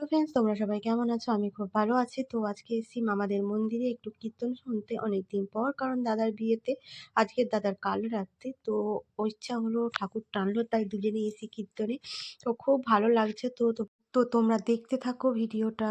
Hello friends তোমরা সবাই কেমন আছো? আমি খুব ভালো আছি। তো আজকে এসেছি মামাদের মন্দিরে একটু কীর্তন শুনতে অনেকদিন পর। কারণ দাদার বিয়েতে, আজকের দাদার কাল রাত্রি। তো ইচ্ছা হলো ঠাকুর টানলো, তাই দুজনে এসি কীর্তনে। তো খুব ভালো লাগছে। তো তো তোমরা দেখতে থাকো ভিডিওটা।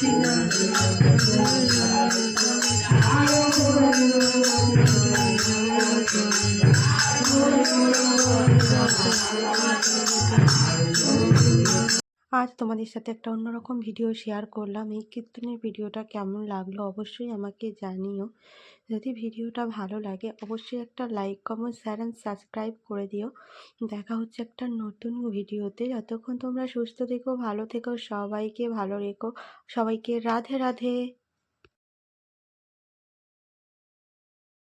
Thank you. আজ তোমাদের সাথে একটা অন্যরকম ভিডিও শেয়ার করলাম। এই কীর্তনের ভিডিওটা কেমন লাগল অবশ্যই আমাকে জানিও। যদি ভিডিওটা ভালো লাগে অবশ্যই একটা like, comment, share and subscribe করে দিও। দেখা হচ্ছে একটা নতুন ভিডিওতে। যতক্ষণ তোমরা সুস্থ থেকো, ভালো থেকো, সবাইকে ভালো রেখো। সবাইকে রাধে রাধে।